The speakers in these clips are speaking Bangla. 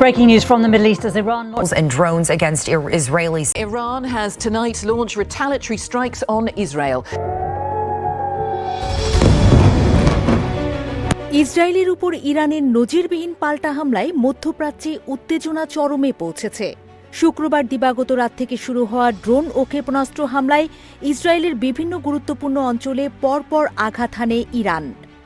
Breaking news from the Middle East as Iran and drones against Ir- Israelis. Iran has tonight launched retaliatory strikes on Israel. ইসরায়েলের উপর ইরানের নজিরবিহীন পাল্টা হামলায় মধ্যপ্রাচ্যে উত্তেজনা চরমে পৌঁছেছে শুক্রবার দিবাগত রাত থেকে শুরু হওয়া ড্রোন ও ক্ষেপণাস্ত্র হামলায় ইসরায়েলের বিভিন্ন গুরুত্বপূর্ণ অঞ্চলে পরপর আঘাত হানে ইরান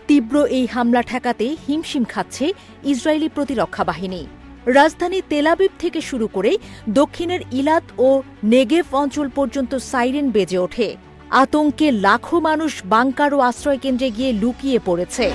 তীব্র এই হামলা ঠেকাতে হিমশিম খাচ্ছে ইসরায়েলি প্রতিরক্ষা বাহিনী রাজধানী তেলাবিব থেকে শুরু করে দক্ষিণের ইলাত ও নেগেভ অঞ্চল পর্যন্ত সাইরেন বেজে ওঠে। আতঙ্কে লাখো মানুষ বাংকার ও আশ্রয়কেন্দ্রে গিয়ে লুকিয়ে পড়েছে।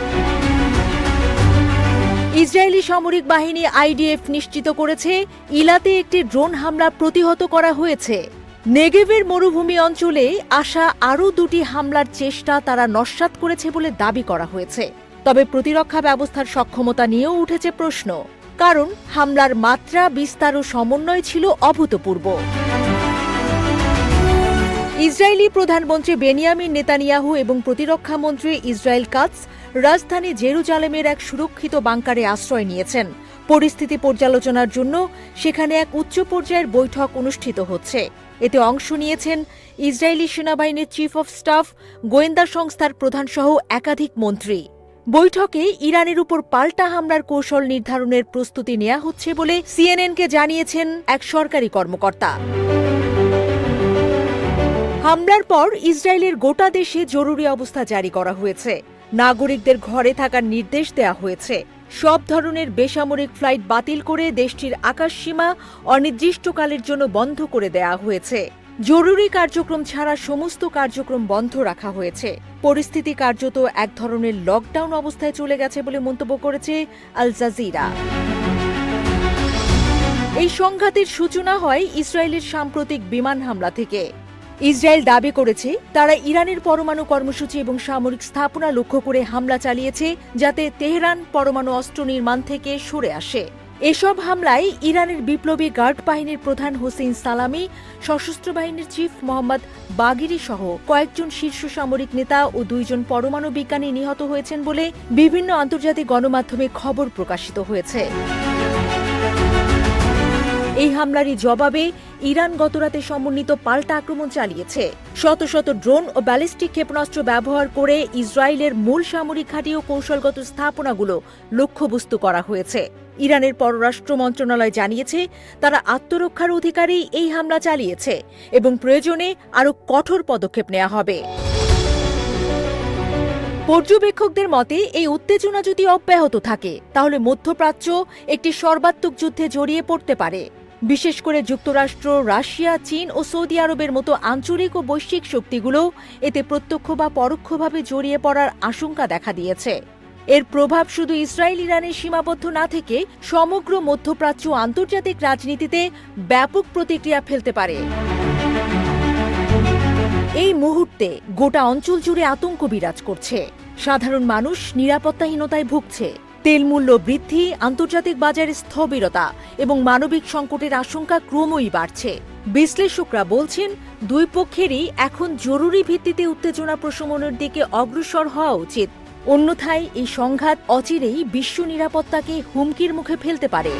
ইসরায়েলি সামরিক বাহিনী আইডিএফ নিশ্চিত করেছে, ইলাতে একটি ড্রোন হামলা প্রতিহত করা হয়েছে। নেগেভের মরুভূমি অঞ্চলে আসা আরও দুটি হামলার চেষ্টা তারা নস্যাৎ করেছে বলে দাবি করা হয়েছে। তবে প্রতিরক্ষা ব্যবস্থার সক্ষমতা নিয়েও উঠেছে প্রশ্ন। কারণ হামলার মাত্রা, বিস্তার ও সমন্বয় ছিল অভূতপূর্ব। ইসরায়েলি প্রধানমন্ত্রী বেনিয়ামিন নেতানিয়াহু এবং প্রতিরক্ষা মন্ত্রী ইসরায়েল কাটস রাজধানী জেরুজালেমের এক সুরক্ষিত বাংকারে আশ্রয় নিয়েছেন। পরিস্থিতি পর্যালোচনার জন্য সেখানে এক উচ্চ পর্যায়ের বৈঠক অনুষ্ঠিত হচ্ছে। এতে অংশ নিয়েছেন ইসরায়েলি সেনাবাহিনীর চিফ অফ স্টাফ, গোয়েন্দা সংস্থার প্রধানসহ একাধিক মন্ত্রী। বৈঠকে ইরানের উপর পাল্টা হামলার কৌশল নির্ধারণের প্রস্তুতি নেওয়া হচ্ছে বলে সিএনএনকে জানিয়েছেন এক সরকারি কর্মকর্তা। হামলার পর ইসরায়েলের গোটা দেশে জরুরি অবস্থা জারি করা হয়েছে। নাগরিকদের ঘরে থাকার নির্দেশ দেওয়া হয়েছে। সব ধরনের বেসামরিক ফ্লাইট বাতিল করে দেশটির আকাশসীমা অনির্দিষ্টকালের জন্য বন্ধ করে দেওয়া হয়েছে। জরুরি কার্যক্রম ছাড়া সমস্ত কার্যক্রম বন্ধ রাখা হয়েছে। পরিস্থিতি কার্যত এক ধরনের লকডাউন অবস্থায় চলে গেছে বলে মন্তব্য করেছে আল জাজিরা। এই সংঘাতের সূচনা হয় ইসরায়েলের সাম্প্রতিক বিমান হামলা থেকে। ইসরায়েল দাবি করেছে, তারা ইরানের পরমাণু কর্মসূচি এবং সামরিক স্থাপনা লক্ষ্য করে হামলা চালিয়েছে যাতে তেহরান পরমাণু অস্ত্র নির্মাণ থেকে সরে আসে। এসব হামলায় ইরানের বিপ্লবী গার্ড বাহিনীর প্রধান হোসেন সালামি, সশস্ত্র বাহিনীর চিফ মোহাম্মদ বাগিরি সহ কয়েকজন শীর্ষ সামরিক নেতা ও দুইজন পরমাণু বিজ্ঞানী নিহত হয়েছেন বলে বিভিন্ন আন্তর্জাতিক গণমাধ্যমে খবর প্রকাশিত হয়েছে। এই হামলারই জবাবে ইরান গতরাতে সমন্বিত পাল্টা আক্রমণ চালিয়েছে। শত শত ড্রোন ও ব্যালিস্টিক ক্ষেপণাস্ত্র ব্যবহার করে ইসরায়েলের মূল সামরিক ঘাঁটি ও কৌশলগত স্থাপনাগুলো লক্ষ্যবস্তু করা হয়েছে। ইরানের পররাষ্ট্র মন্ত্রণালয় জানিয়েছে, তারা আত্মরক্ষার অধিকারেই এই হামলা চালিয়েছে এবং প্রয়োজনে আরও কঠোর পদক্ষেপ নেওয়া হবে। পর্যবেক্ষকদের মতে, এই উত্তেজনা যদি অব্যাহত থাকে, তাহলে মধ্যপ্রাচ্য একটি সর্বাত্মক যুদ্ধে জড়িয়ে পড়তে পারে। বিশেষ করে যুক্তরাষ্ট্র, রাশিয়া, চীন ও সৌদি আরবের মতো আঞ্চলিক ও বৈশ্বিক শক্তিগুলো এতে প্রত্যক্ষ বা পরোক্ষভাবে জড়িয়ে পড়ার আশঙ্কা দেখা দিয়েছে। এর প্রভাব শুধু ইসরায়েল ইরানের সীমাবদ্ধ না থেকে সমগ্র মধ্যপ্রাচ্য আন্তর্জাতিক রাজনীতিতে ব্যাপক প্রতিক্রিয়া ফেলতে পারে। এই মুহূর্তে গোটা অঞ্চল জুড়ে আতঙ্ক বিরাজ করছে। সাধারণ মানুষ নিরাপত্তাহীনতায় ভুগছে। তেল মূল্য বৃদ্ধি, আন্তর্জাতিক বাজারে স্থবিরতা এবং মানবিক সংকটের আশঙ্কা ক্রমই বাড়ছে। বিশ্লেষকরা বলছেন, দুই পক্ষেরই এখন জরুরি ভিত্তিতে উত্তেজনা প্রশমনের দিকে অগ্রসর হওয়া উচিত। অন্যথায় এই সংঘাত অচিরেই বিশ্ব নিরাপত্তাকে হুমকির মুখে ফেলতে পারে।